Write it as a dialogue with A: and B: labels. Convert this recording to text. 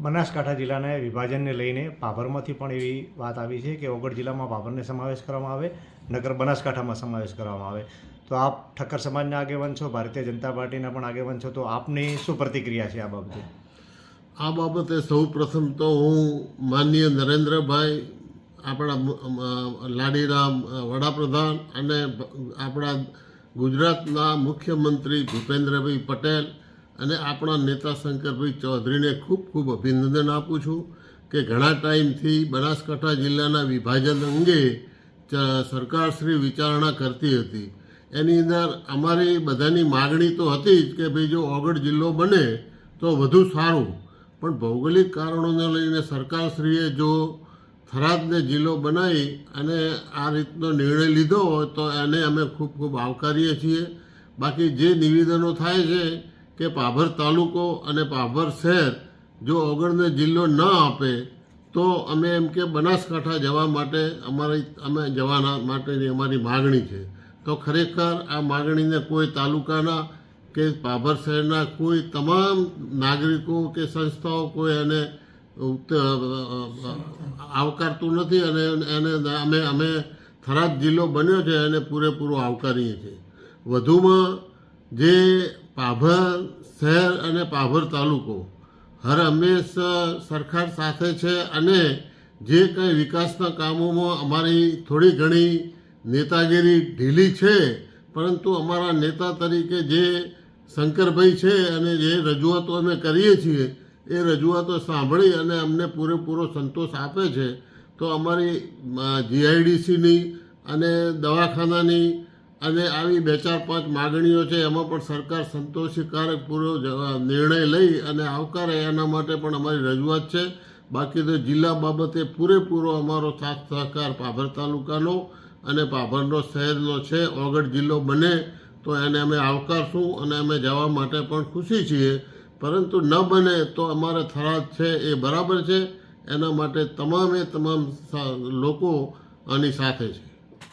A: બનાસકાંઠા જિલ્લાના વિભાજનને લઈને પાભરમાંથી પણ એવી વાત આવી છે કે ઓગળ જિલ્લામાં પાભરને સમાવેશ કરવામાં આવે, નગર બનાસકાંઠામાં સમાવેશ કરવામાં આવે. તો આપ ઠક્કર સમાજના આગેવાન છો, ભારતીય જનતા પાર્ટીના પણ આગેવાન છો, તો આપની શું પ્રતિક્રિયા છે આ બાબતે?
B: આ બાબતે સૌ પ્રથમ તો હું માનનીય નરેન્દ્રભાઈ, આપણા લાડીરામ વડાપ્રધાન અને આપણા ગુજરાતના મુખ્યમંત્રી ભૂપેન્દ્રભાઈ પટેલ અને આપણા નેતા શંકરભાઈ ચૌધરીને ખૂબ ખૂબ અભિનંદન આપું છું કે ઘણા ટાઈમથી બનાસકાંઠા જિલ્લાના વિભાજન અંગે સરકારશ્રી વિચારણા કરતી હતી. એની અંદર અમારી બધાની માગણી તો હતી જ કે ભાઈ જો ઓગળ જિલ્લો બને તો વધુ સારું. પણ ભૌગોલિક કારણોને લઈને સરકારશ્રીએ જો થરાદને જિલ્લો બનાવી અને આ રીતનો નિર્ણય લીધો હોય તો એને અમે ખૂબ ખૂબ આવકારીએ છીએ. બાકી જે નિવેદનો થાય છે કે પાભર તાલુકો અને પાભર શહેર જો ઓગળને જિલ્લો ન આપે, તો અમે એમ કે બનાસકાંઠા જવા માટે અમારી, અમે જવાના માટેની અમારી માગણી છે. તો ખરેખર આ માગણીને કોઈ તાલુકાના કે પાભર શહેરના કોઈ તમામ નાગરિકો કે સંસ્થાઓ કોઈ એને આવકારતું નથી અને એને અમે અમે થરાદ જિલ્લો બન્યો છે, એને પૂરેપૂરો આવકારીએ છીએ. વધુમાં જે પાભર શહેર અને પાભર તાલુકો. હર હંમેશ સરકાર સાથે છે અને જે કંઈ વિકાસના કામોમાં અમારી થોડી ઘણી નેતાગીરી ઢીલી છે, પરંતુ અમારા નેતા તરીકે જે શંકરભાઈ છે અને જે રજૂઆતો અમે કરીએ છીએ, એ રજૂઆતો સાંભળી અને અમને પૂરેપૂરો સંતોષ આપે છે, તો અમારી જીઆઈડીસીની અને દવાખાનાની અને આવી બે ચાર પાંચ માગણીઓ છે, એમાં પણ સરકાર સંતોષકારક પૂરો નિર્ણય લઈ અને આવકારે એના માટે પણ અમારી રજૂઆત છે. બાકી તો જિલ્લા બાબતે પૂરેપૂરો અમારો સાથ સહકાર પાભર તાલુકાનો અને પાભરનો શહેરનો છે ઓગડ જિલ્લો બને તો એને અમે આવકારશું અને અમે જવા માટે પણ ખુશી છીએ. પરંતુ ન બને તો અમારે થરાદ છે એ બરાબર છે. એના માટે તમામે તમામ લોકો આની સાથે છે.